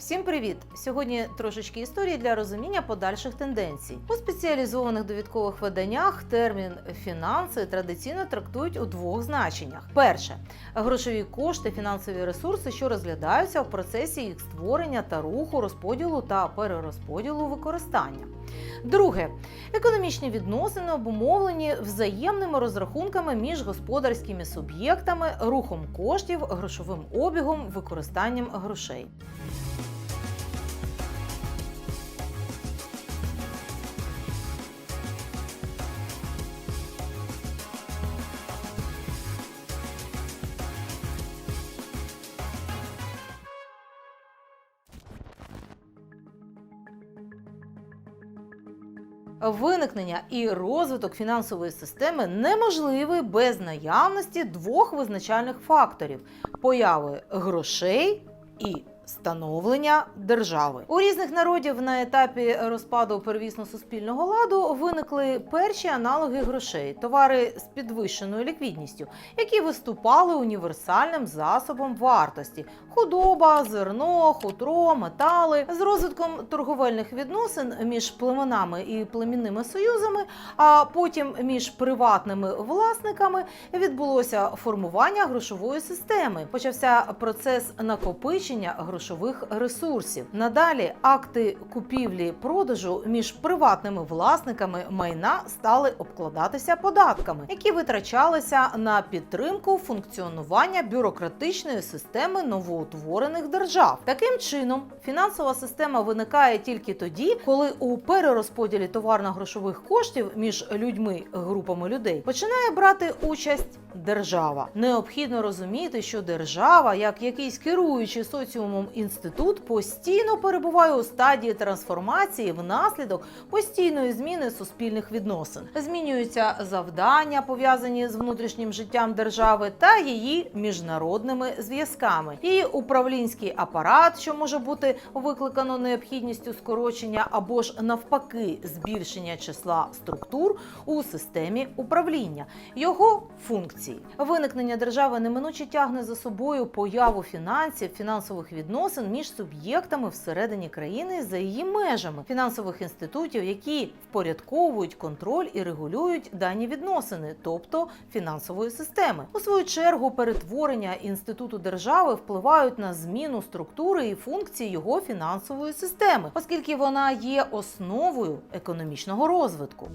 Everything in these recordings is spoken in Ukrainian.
Всім привіт! Сьогодні трошечки історії для розуміння подальших тенденцій. У спеціалізованих довідкових виданнях термін фінанси традиційно трактують у двох значеннях: перше грошові кошти, фінансові ресурси, що розглядаються в процесі їх створення та руху, розподілу та перерозподілу використання. Друге економічні відносини обумовлені взаємними розрахунками між господарськими суб'єктами, рухом коштів, грошовим обігом, використанням грошей. Виникнення і розвиток фінансової системи неможливий без наявності двох визначальних факторів: появи грошей і становлення держави. У різних народів на етапі розпаду первісно-суспільного ладу виникли перші аналоги грошей, товари з підвищеною ліквідністю, які виступали універсальним засобом вартості: худоба, зерно, хутро, метали. З розвитком торговельних відносин між племенами і племінними союзами, а потім між приватними власниками відбулося формування грошової системи. Почався процес накопичення грошових ресурсів. Надалі акти купівлі-продажу між приватними власниками майна стали обкладатися податками, які витрачалися на підтримку функціонування бюрократичної системи новоутворених держав. Таким чином, фінансова система виникає тільки тоді, коли у перерозподілі товарно-грошових коштів між людьми, групами людей починає брати участь держава. Необхідно розуміти, що держава, як якийсь керуючий соціумом інститут, постійно перебуває у стадії трансформації внаслідок постійної зміни суспільних відносин. Змінюються завдання, пов'язані з внутрішнім життям держави та її міжнародними зв'язками. Її управлінський апарат, що може бути викликано необхідністю скорочення або ж навпаки збільшення числа структур у системі управління, його функції. Виникнення держави неминуче тягне за собою появу фінансів, фінансових відносин між суб'єктами всередині країни за її межами, фінансових інститутів, які впорядковують контроль і регулюють дані відносини, тобто фінансової системи. У свою чергу перетворення інституту держави впливають на зміну структури і функції його фінансової системи, оскільки вона є основою економічного розвитку.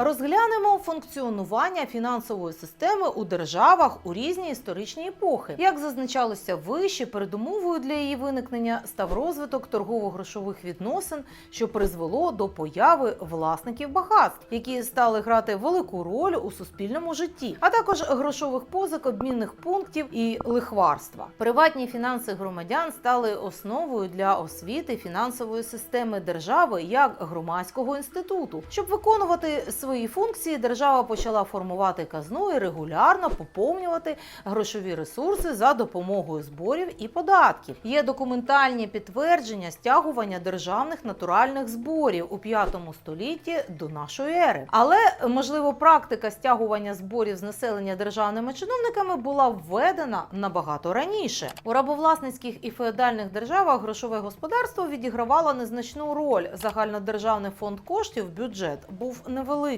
Розглянемо функціонування фінансової системи у державах у різні історичні епохи. Як зазначалося вище, передумовою для її виникнення став розвиток торгово-грошових відносин, що призвело до появи власників багатств, які стали грати велику роль у суспільному житті, а також грошових позик, обмінних пунктів і лихварства. Приватні фінанси громадян стали основою для освіти фінансової системи держави як громадського інституту, щоб виконувати свої функції держава почала формувати казну і регулярно поповнювати грошові ресурси за допомогою зборів і податків. Є документальні підтвердження стягування державних натуральних зборів у 5 столітті до нашої ери. Але можливо, практика стягування зборів з населення державними чиновниками була введена набагато раніше. У рабовласницьких і феодальних державах грошове господарство відігравало незначну роль. Загальнодержавний фонд коштів бюджет був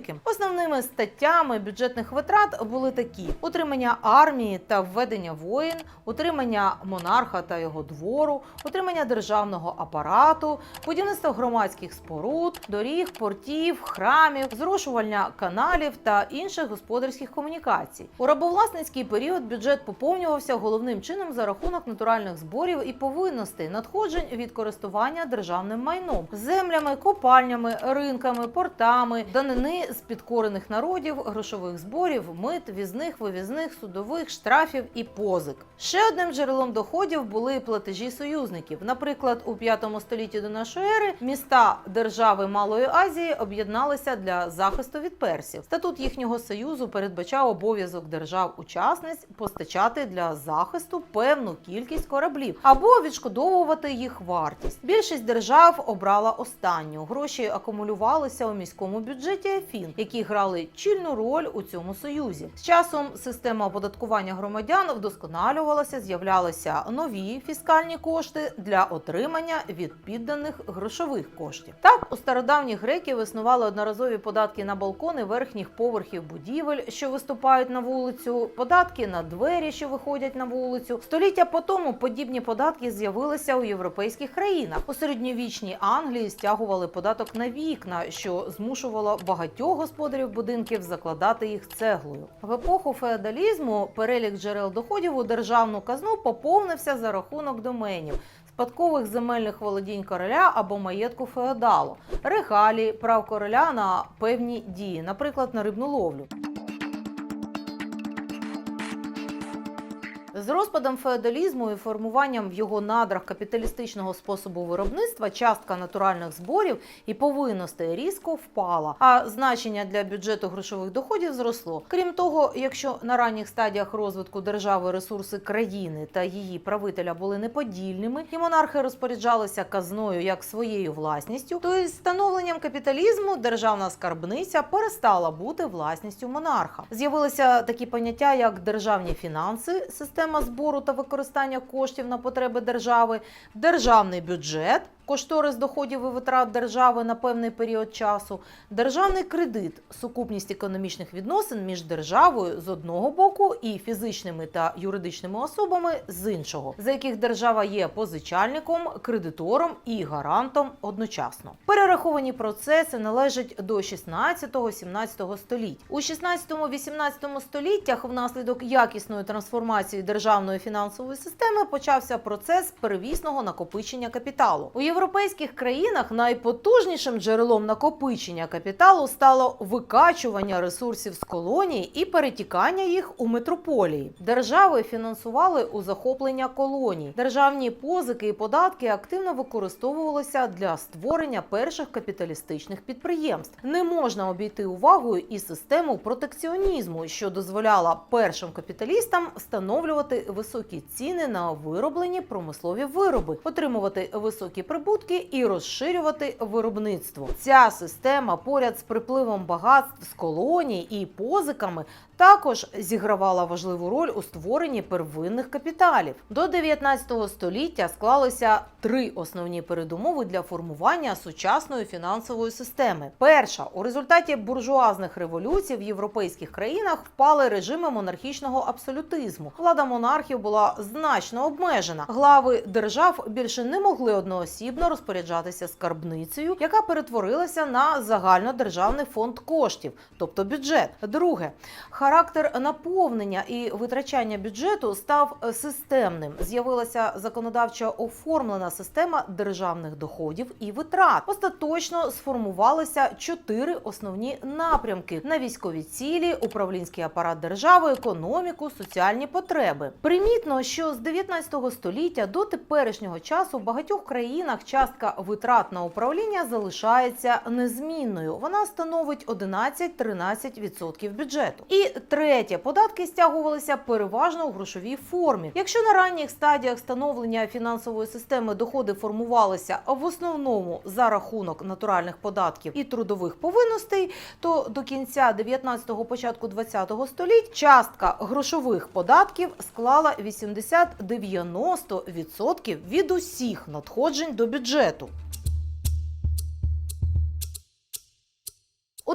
невеликим. Основними статтями бюджетних витрат були такі: утримання армії та введення воїн, утримання монарха та його двору, утримання державного апарату, будівництво громадських споруд, доріг, портів, храмів, зрошування каналів та інших господарських комунікацій. У рабовласницький період бюджет поповнювався головним чином за рахунок натуральних зборів і повинностей, надходжень від користування державним майном, землями, копальнями, ринками, портами, данини з підкорених народів, грошових зборів, мит, візних, вивізних, судових, штрафів і позик. Ще одним джерелом доходів були платежі союзників. Наприклад, у 5 столітті до нашої ери міста держави Малої Азії об'єдналися для захисту від персів. Статут їхнього союзу передбачав обов'язок держав-учасниць постачати для захисту певну кількість кораблів або відшкодовувати їх вартість. Більшість держав обрала останню. Гроші акумулювалися у міському бюджеті. Країн, які грали чільну роль у цьому союзі. З часом система оподаткування громадян вдосконалювалася, з'являлися нові фіскальні кошти для отримання від підданих грошових коштів. Так, у стародавніх греків існували одноразові податки на балкони верхніх поверхів будівель, що виступають на вулицю, податки на двері, що виходять на вулицю. Століття по тому подібні податки з'явилися у європейських країнах. У середньовічній Англії стягували податок на вікна, що змушувало багатьох господарів будинків закладати їх цеглою. В епоху феодалізму перелік джерел доходів у державну казну поповнився за рахунок доменів. Спадкових земельних володінь короля або маєтку феодалу, регалії, прав короля на певні дії, наприклад, на рибну ловлю. Розпадом феодалізму і формуванням в його надрах капіталістичного способу виробництва частка натуральних зборів і повинностей різко впала, а значення для бюджету грошових доходів зросло. Крім того, якщо на ранніх стадіях розвитку держави ресурси країни та її правителя були неподільними, і монархи розпоряджалися казною як своєю власністю, то із становленням капіталізму державна скарбниця перестала бути власністю монарха. З'явилися такі поняття, як державні фінанси, система збору та використання коштів на потреби держави, державний бюджет. Кошторис доходів і витрат держави на певний період часу, державний кредит, сукупність економічних відносин між державою з одного боку і фізичними та юридичними особами з іншого, за яких держава є позичальником, кредитором і гарантом одночасно. Перераховані процеси належать до 16-17 століть. У 16-18 століттях внаслідок якісної трансформації державної фінансової системи почався процес первісного накопичення капіталу. У європейських країнах найпотужнішим джерелом накопичення капіталу стало викачування ресурсів з колоній і перетікання їх у метрополії. Держави фінансували у захоплення колоній. Державні позики і податки активно використовувалися для створення перших капіталістичних підприємств. Не можна обійти увагою і систему протекціонізму, що дозволяла першим капіталістам встановлювати високі ціни на вироблені промислові вироби, отримувати високі прибутки і розширювати виробництво. Ця система поряд з припливом багатств з колоній і позиками також зігравала важливу роль у створенні первинних капіталів. До 19 століття склалися три основні передумови для формування сучасної фінансової системи. Перша у результаті буржуазних революцій в європейських країнах впали режими монархічного абсолютизму. Влада монархів була значно обмежена. Глави держав більше не могли одноосібно розпоряджатися скарбницею, яка перетворилася на загальнодержавний фонд коштів, тобто бюджет. Друге, характер наповнення і витрачання бюджету став системним. З'явилася законодавчо оформлена система державних доходів і витрат. Остаточно сформувалися чотири основні напрямки на військові цілі, управлінський апарат держави, економіку, соціальні потреби. Примітно, що з 19 століття до теперішнього часу в багатьох країнах частка витрат на управління залишається незмінною. Вона становить 11-13% бюджету. І третє, податки стягувалися переважно у грошовій формі. Якщо на ранніх стадіях становлення фінансової системи доходи формувалися в основному за рахунок натуральних податків і трудових повинностей, то до кінця 19-го, початку 20-го століть частка грошових податків склала 80-90% від усіх надходжень до бюджету.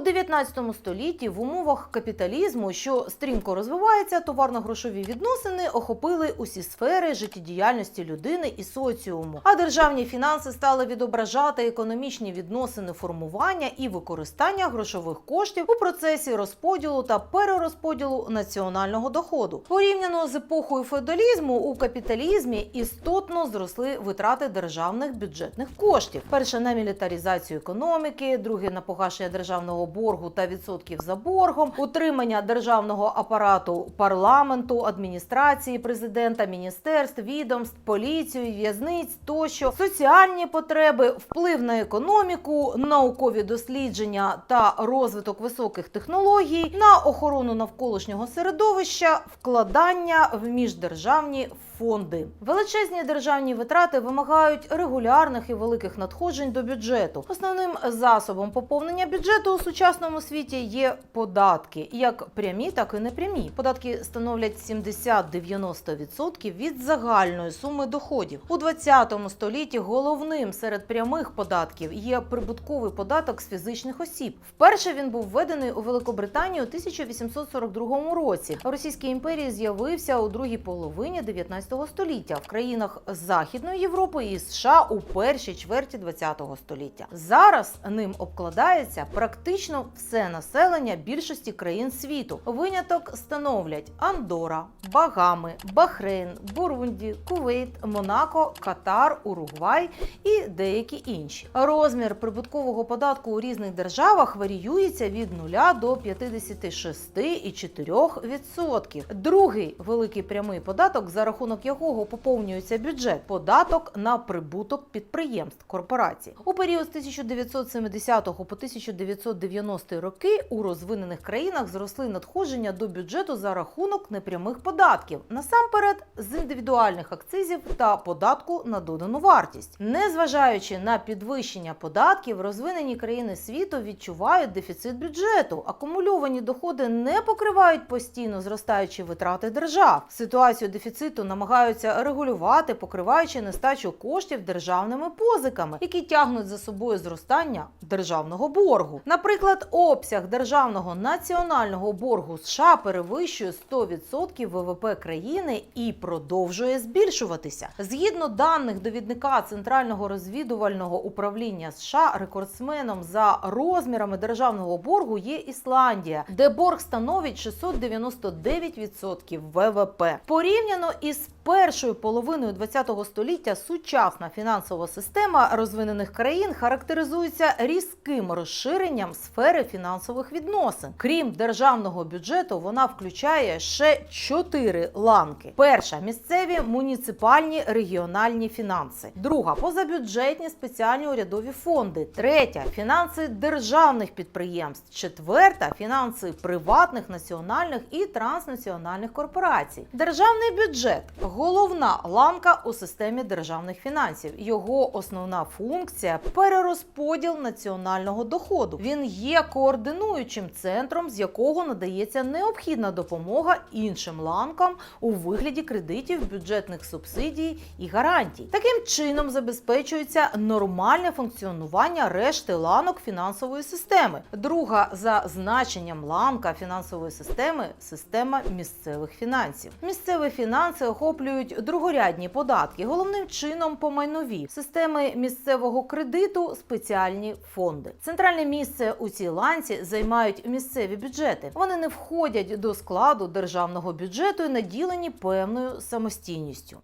19 столітті в умовах капіталізму, що стрімко розвивається, товарно-грошові відносини охопили усі сфери життєдіяльності людини і соціуму. А державні фінанси стали відображати економічні відносини формування і використання грошових коштів у процесі розподілу та перерозподілу національного доходу. Порівняно з епохою феодалізму у капіталізмі істотно зросли витрати державних бюджетних коштів. Перше на мілітарізацію економіки, друге на погашення державного боргу та відсотків за боргом, утримання державного апарату парламенту, адміністрації президента, міністерств, відомств, поліцію, в'язниць тощо, соціальні потреби, вплив на економіку, наукові дослідження та розвиток високих технологій, на охорону навколишнього середовища, вкладання в міждержавні фонди. Величезні державні витрати вимагають регулярних і великих надходжень до бюджету. Основним засобом поповнення бюджету у сучасному світі є податки, як прямі, так і непрямі. Податки становлять 70-90% від загальної суми доходів. У 20 столітті головним серед прямих податків є прибутковий податок з фізичних осіб. Вперше він був введений у Великобританії у 1842 році. Російській імперії з'явився у другій половині 19 століття в країнах Західної Європи і США у першій чверті 20 століття. Зараз ним обкладається практично все населення більшості країн світу. Виняток становлять Андора, Багами, Бахрейн, Бурунді, Кувейт, Монако, Катар, Уругвай і деякі інші. Розмір прибуткового податку у різних державах варіюється від 0 до 56,4%. Другий великий прямий податок, за рахунок якого поповнюється бюджет, податок на прибуток підприємств корпорацій. У період з 1970 по 1990 роки у розвинених країнах зросли надходження до бюджету за рахунок непрямих податків, насамперед з індивідуальних акцизів та податку на додану вартість. Незважаючи на підвищення податків, розвинені країни світу відчувають дефіцит бюджету. Акумульовані доходи не покривають постійно зростаючі витрати держав. Ситуацію дефіциту намагаються регулювати, покриваючи нестачу коштів державними позиками, які тягнуть за собою зростання державного боргу. Наприклад, обсяг державного національного боргу США перевищує 100% ВВП країни і продовжує збільшуватися. Згідно даних довідника Центрального розвідувального управління США, рекордсменом за розмірами державного боргу є Ісландія, де борг становить 699% ВВП. Порівняно із першою половиною ХХ століття сучасна фінансова система розвинених країн характеризується різким розширенням сфери фінансових відносин. Крім державного бюджету, вона включає ще чотири ланки: перша місцеві муніципальні регіональні фінанси, друга позабюджетні спеціальні урядові фонди, третя фінанси державних підприємств, четверта фінанси приватних, національних і транснаціональних корпорацій. Державний бюджет головна ланка у системі державних фінансів. Його основна функція перерозподіл національного доходу. Він є координуючим центром, з якого надається необхідна допомога іншим ланкам у вигляді кредитів, бюджетних субсидій і гарантій. Таким чином забезпечується нормальне функціонування решти ланок фінансової системи. Друга за значенням ланка фінансової системи система місцевих фінансів. Місцеві фінанси охоплюють другорядні податки, головним чином по майнові системи місцевого кредиту, спеціальні фонди. Центральне місце у цій ланці займають місцеві бюджети. Вони не входять до складу державного бюджету і наділені певною самостійністю.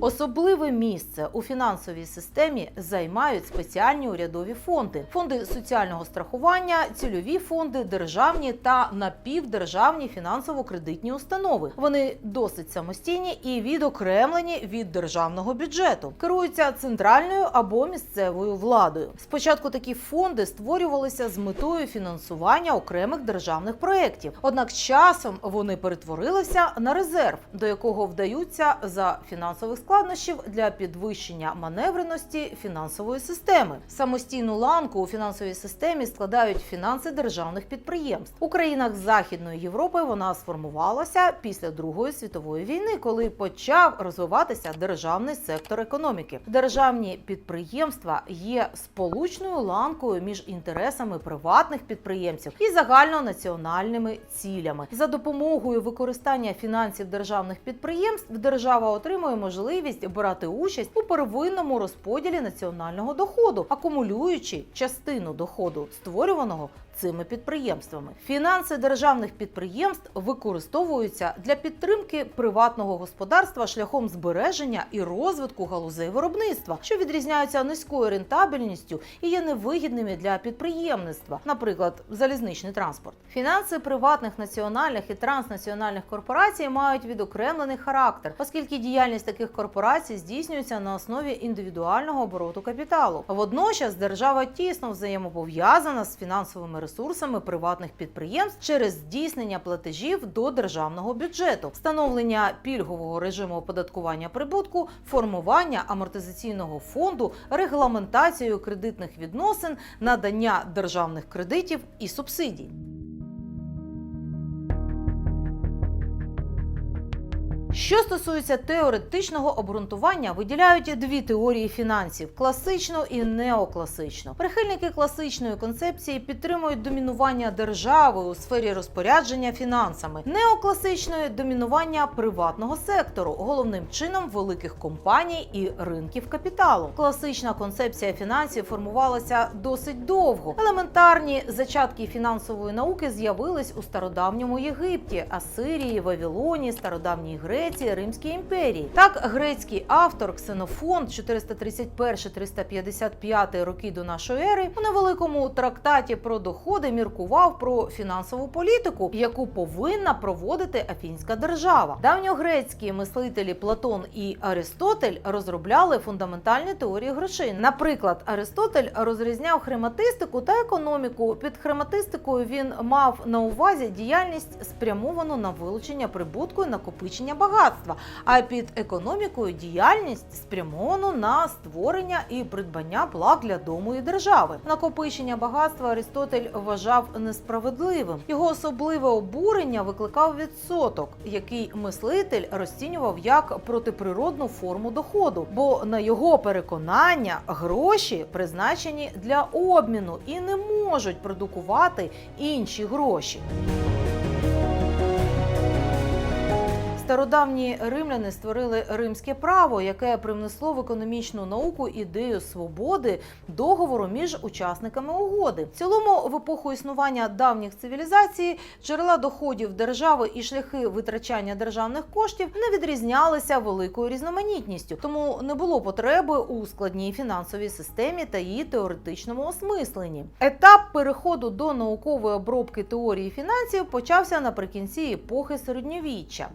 Особливе місце у фінансовій системі займають спеціальні урядові фонди, фонди соціального страхування, цільові фонди, державні та напівдержавні фінансово-кредитні установи. Вони досить самостійні і відокремлені від державного бюджету, керуються центральною або місцевою владою. Спочатку такі фонди створювалися з метою фінансування окремих державних проєктів. Однак часом вони перетворилися на резерв, до якого вдаються за фінансових складнощів для підвищення маневреності фінансової системи. Самостійну ланку у фінансовій системі складають фінанси державних підприємств. У країнах Західної Європи вона сформувалася після Другої світової війни, коли почав розвиватися державний сектор економіки. Державні підприємства є сполучною ланкою між інтересами приватних підприємців і загальнонаціональними цілями. За допомогою використання фінансів державних підприємств держава отримує можливість брати участь у первинному розподілі національного доходу, акумулюючи частину доходу, створюваного цими підприємствами. Фінанси державних підприємств використовуються для підтримки приватного господарства шляхом збереження і розвитку галузей виробництва, що відрізняються низькою рентабельністю і є невигідними для підприємництва, наприклад, залізничний транспорт. Фінанси приватних національних і транснаціональних корпорацій мають відокремлений характер, оскільки діяльність таких корпорацій здійснюється на основі індивідуального обороту капіталу. Водночас держава тісно взаємопов'язана з фінансовими ресурсами приватних підприємств через здійснення платежів до державного бюджету, встановлення пільгового режиму оподаткування прибутку, формування амортизаційного фонду, регламентацію кредитних відносин, надання державних кредитів і субсидій. Що стосується теоретичного обґрунтування, виділяють дві теорії фінансів: класичну і неокласичну. Прихильники класичної концепції підтримують домінування держави у сфері розпорядження фінансами, неокласичної домінування приватного сектору, головним чином великих компаній і ринків капіталу. Класична концепція фінансів формувалася досить довго. Елементарні зачатки фінансової науки з'явились у стародавньому Єгипті, Асирії, Вавилоні, стародавній Греції, Римській імперії. Так, грецький автор Ксенофон 435-355 роки до нашої ери у невеликому трактаті про доходи міркував про фінансову політику, яку повинна проводити афінська держава. Давньогрецькі мислителі Платон і Аристотель розробляли фундаментальні теорії грошей. Наприклад, Аристотель розрізняв хрематистику та економіку. Під хрематистикою він мав на увазі діяльність спрямовану на вилучення прибутку і накопичення багатства, а під економікою діяльність спрямовану на створення і придбання благ для дому і держави. Накопичення багатства Аристотель вважав несправедливим. Його особливе обурення викликав відсоток, який мислитель розцінював як протиприродну форму доходу, бо на його переконання гроші призначені для обміну і не можуть продукувати інші гроші. Стародавні римляни створили римське право, яке привнесло в економічну науку ідею свободи договору між учасниками угоди. В цілому, в епоху існування давніх цивілізацій, джерела доходів держави і шляхи витрачання державних коштів не відрізнялися великою різноманітністю, тому не було потреби у складній фінансовій системі та її теоретичному осмисленні. Етап переходу до наукової обробки теорії фінансів почався наприкінці епохи середньовіччя.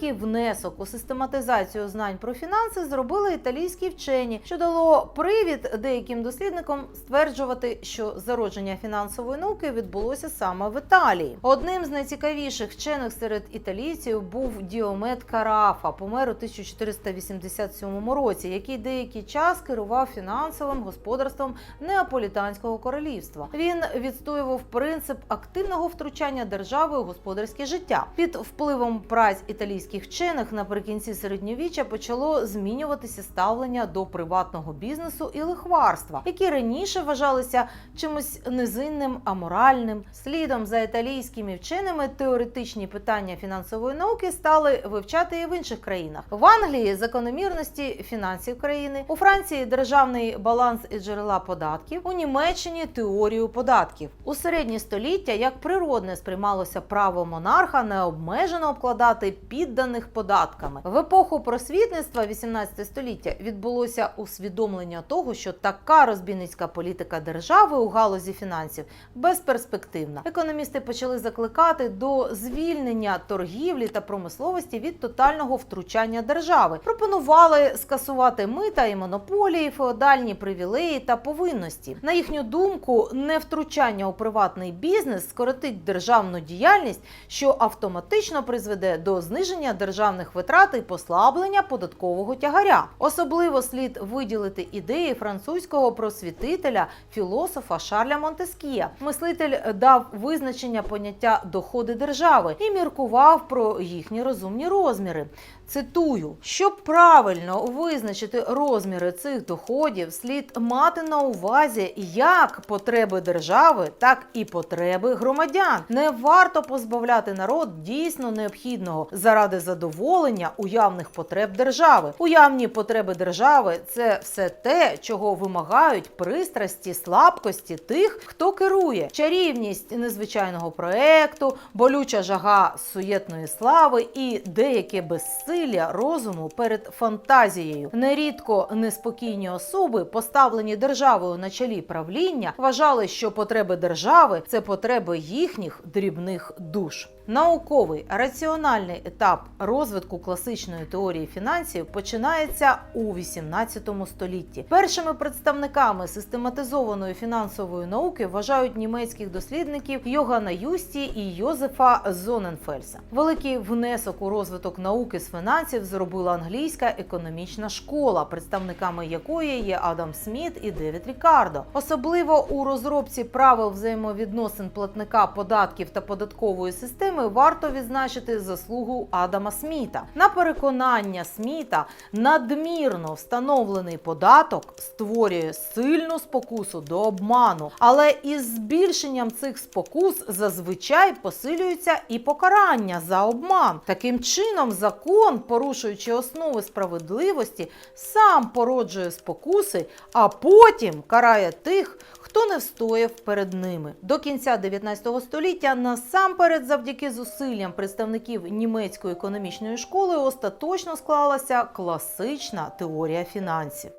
Великий внесок у систематизацію знань про фінанси зробили італійські вчені, що дало привід деяким дослідникам стверджувати, що зародження фінансової науки відбулося саме в Італії. Одним з найцікавіших вчених серед італійців був Діомет Карафа, помер у 1487 році, який деякий час керував фінансовим господарством Неаполітанського королівства. Він відстоював принцип активного втручання держави у господарське життя. Під впливом праць італійських вчених наприкінці середньовіччя почало змінюватися ставлення до приватного бізнесу і лихварства, які раніше вважалися чимось низинним, аморальним. Слідом за італійськими вченими теоретичні питання фінансової науки стали вивчати і в інших країнах. В Англії закономірності фінансів країни, у Франції державний баланс і джерела податків, у Німеччині теорію податків. У середні століття як природне сприймалося право монарха необмежено обкладати підданих податками. В епоху просвітництва 18 століття відбулося усвідомлення того, що така розбійницька політика держави у галузі фінансів безперспективна. Економісти почали закликати до звільнення торгівлі та промисловості від тотального втручання держави. Пропонували скасувати мита і монополії, феодальні привілеї та повинності. На їхню думку, невтручання у приватний бізнес скоротить державну діяльність, що автоматично призведе до зниження державних витрат і послаблення податкового тягаря. Особливо слід виділити ідеї французького просвітителя, філософа Шарля Монтескія. Мислитель дав визначення поняття доходи держави і міркував про їхні розумні розміри. Цитую, щоб правильно визначити розміри цих доходів, слід мати на увазі як потреби держави, так і потреби громадян. Не варто позбавляти народ дійсно необхідного заради задоволення уявних потреб держави. Уявні потреби держави це все те, чого вимагають пристрасті, слабкості тих, хто керує, чарівність незвичайного проекту, болюча жага суєтної слави і деяке безсилля розуму перед фантазією. Нерідко неспокійні особи, поставлені державою на чолі правління, вважали, що потреби держави це потреби їхніх дрібних душ. Науковий раціональний етап розвитку класичної теорії фінансів починається у 18 столітті. Першими представниками систематизованої фінансової науки вважають німецьких дослідників Йогана Юсті і Йозефа Зоненфельса. Великий внесок у розвиток науки з фінансів зробила англійська економічна школа, представниками якої є Адам Сміт і Девід Рікардо. Особливо у розробці правил взаємовідносин платника податків та податкової системи варто відзначити заслугу Адама Сміта. На переконання Сміта, надмірно встановлений податок створює сильну спокусу до обману, але із збільшенням цих спокус зазвичай посилюється і покарання за обман. Таким чином, закон, порушуючи основи справедливості, сам породжує спокуси, а потім карає тих, хто не встояв перед ними. До кінця 19 століття насамперед завдяки зусиллям представників німецької економічної школи остаточно склалася класична теорія фінансів.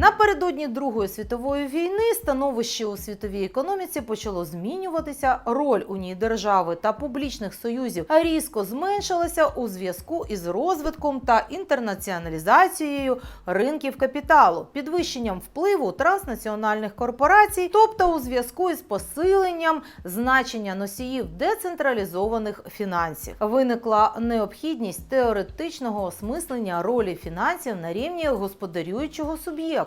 Напередодні Другої світової війни становище у світовій економіці почало змінюватися. Роль у ній держави та публічних союзів різко зменшилася у зв'язку із розвитком та інтернаціоналізацією ринків капіталу, підвищенням впливу транснаціональних корпорацій, тобто у зв'язку із посиленням значення носіїв децентралізованих фінансів. Виникла необхідність теоретичного осмислення ролі фінансів на рівні господарюючого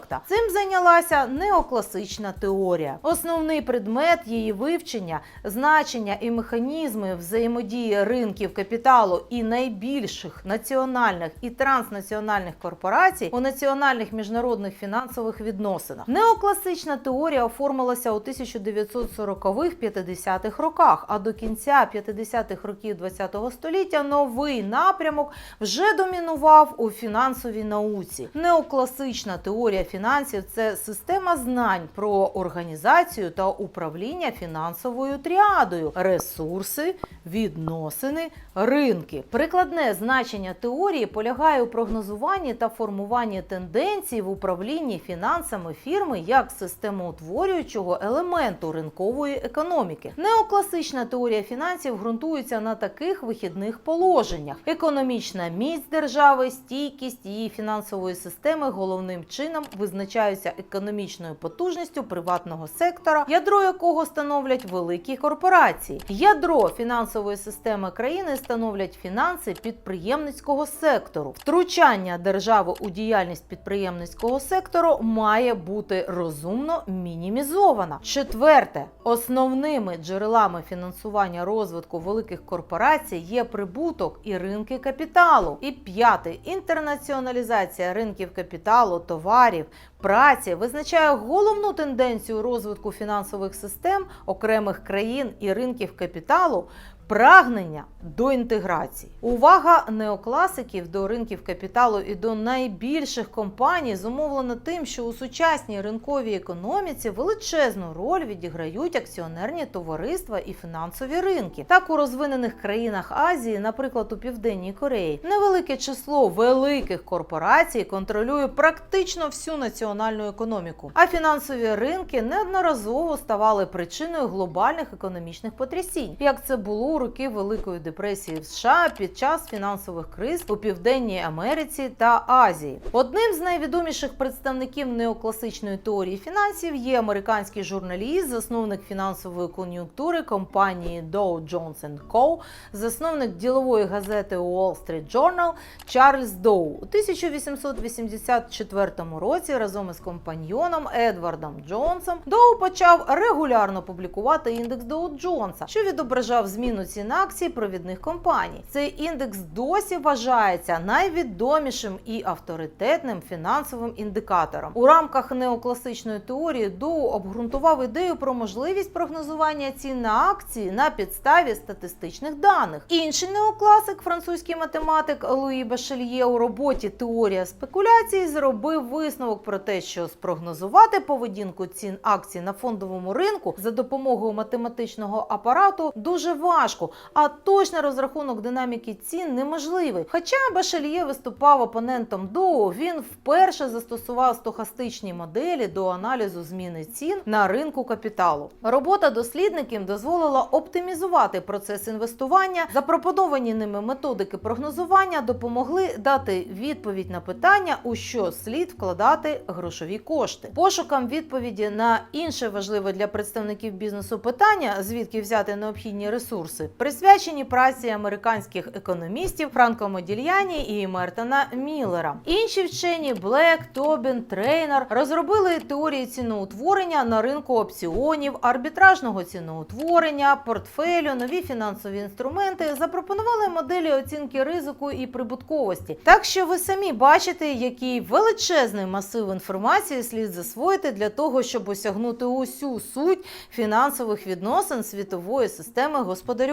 суб'єкта. Цим зайнялася неокласична теорія. Основний предмет її вивчення, значення і механізми взаємодії ринків капіталу і найбільших національних і транснаціональних корпорацій у національних міжнародних фінансових відносинах. Неокласична теорія оформилася у 1940-х-50-х роках, а до кінця 50-х років ХХ століття новий напрямок вже домінував у фінансовій науці. Неокласична теорія фінансів це система знань про організацію та управління фінансовою тріадою, ресурси, відносини, ринки. Прикладне значення теорії полягає у прогнозуванні та формуванні тенденцій в управлінні фінансами фірми як системоутворюючого елементу ринкової економіки. Неокласична теорія фінансів ґрунтується на таких вихідних положеннях: економічна міць держави, стійкість її фінансової системи головним чином визначаються економічною потужністю приватного сектора, ядро якого становлять великі корпорації. Ядро фінансової системи країни становлять фінанси підприємницького сектору. Втручання держави у діяльність підприємницького сектору має бути розумно мінімізована. Четверте, основними джерелами фінансування розвитку великих корпорацій є прибуток і ринки капіталу. І п'яте інтернаціоналізація ринків капіталу, товарів, праці визначає головну тенденцію розвитку фінансових систем окремих країн і ринків капіталу. Прагнення до інтеграції. Увага неокласиків до ринків капіталу і до найбільших компаній зумовлена тим, що у сучасній ринковій економіці величезну роль відіграють акціонерні товариства і фінансові ринки. Так у розвинених країнах Азії, наприклад, у Південній Кореї, невелике число великих корпорацій контролює практично всю національну економіку. А фінансові ринки неодноразово ставали причиною глобальних економічних потрясінь, як це було у роки Великої депресії в США під час фінансових криз у Південній Америці та Азії. Одним з найвідоміших представників неокласичної теорії фінансів є американський журналіст, засновник фінансової кон'юнктури компанії Dow Jones Co., засновник ділової газети Wall Street Journal Чарльз Доу. У 1884 році разом із компаньйоном Едвардом Джонсом Доу почав регулярно публікувати індекс Доу Джонса, що відображав зміну цін акцій провідних компаній. Цей індекс досі вважається найвідомішим і авторитетним фінансовим індикатором. У рамках неокласичної теорії Доу обґрунтував ідею про можливість прогнозування цін на акції на підставі статистичних даних. Інший неокласик, французький математик Луї Башельє у роботі Теорія спекуляцій зробив висновок про те, що спрогнозувати поведінку цін акцій на фондовому ринку за допомогою математичного апарату дуже важко. Важко, а точний розрахунок динаміки цін неможливий. Хоча Башельє виступав опонентом Доу, він вперше застосував стохастичні моделі до аналізу зміни цін на ринку капіталу. Робота дослідників дозволила оптимізувати процес інвестування. Запропоновані ними методики прогнозування допомогли дати відповідь на питання, у що слід вкладати грошові кошти. Пошукам відповіді на інше важливе для представників бізнесу питання, звідки взяти необхідні ресурси, присвячені праці американських економістів Франко Модільяні і Мертона Міллера. Інші вчені Блек, Тобін, Трейнер розробили теорії ціноутворення на ринку опціонів, арбітражного ціноутворення, портфелю, нові фінансові інструменти, запропонували моделі оцінки ризику і прибутковості. Так що ви самі бачите, який величезний масив інформації слід засвоїти для того, щоб осягнути усю суть фінансових відносин світової системи господарювання.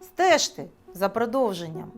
Стежте за продовженням.